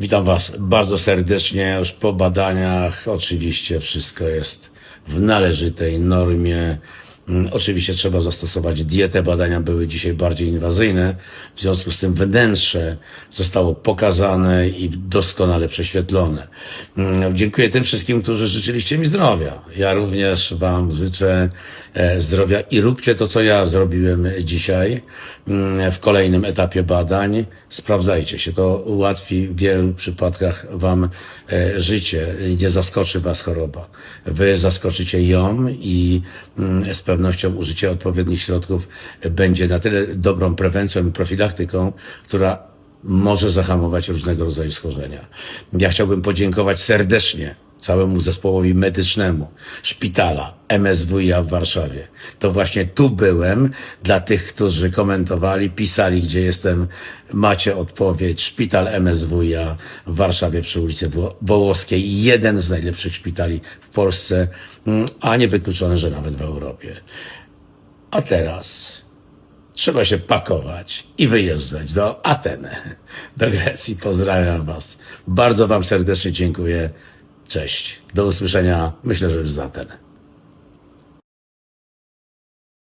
Witam Was bardzo serdecznie. Już po badaniach oczywiście wszystko jest w należytej normie. Mm, Oczywiście trzeba zastosować dietę. Badania były dzisiaj bardziej inwazyjne. W związku z tym wnętrze zostało pokazane i doskonale prześwietlone. Mm, Dziękuję tym wszystkim, którzy życzyliście mi zdrowia. Ja również Wam życzę e, zdrowia i róbcie to, co ja zrobiłem dzisiaj mm, w kolejnym etapie badań. Sprawdzajcie się, to ułatwi w wielu przypadkach Wam e, życie. Nie zaskoczy Was choroba. Wy zaskoczycie ją i z pewnością użycie odpowiednich środków będzie na tyle dobrą prewencją i profilaktyką, która może zahamować różnego rodzaju schorzenia. Ja chciałbym podziękować serdecznie całemu zespołowi medycznemu szpitala MSWiA w Warszawie. To właśnie tu byłem. Dla tych, którzy komentowali, pisali, gdzie jestem, macie odpowiedź. Szpital MSWiA w Warszawie przy ulicy Wo- Wołowskiej. Jeden z najlepszych szpitali w Polsce, mm, a nie wykluczone, że nawet w Europie. A teraz trzeba się pakować i wyjeżdżać do Aten, do Grecji. Pozdrawiam Was. Bardzo Wam serdecznie dziękuję. Cześć. Do usłyszenia, myślę, że już za Atenę.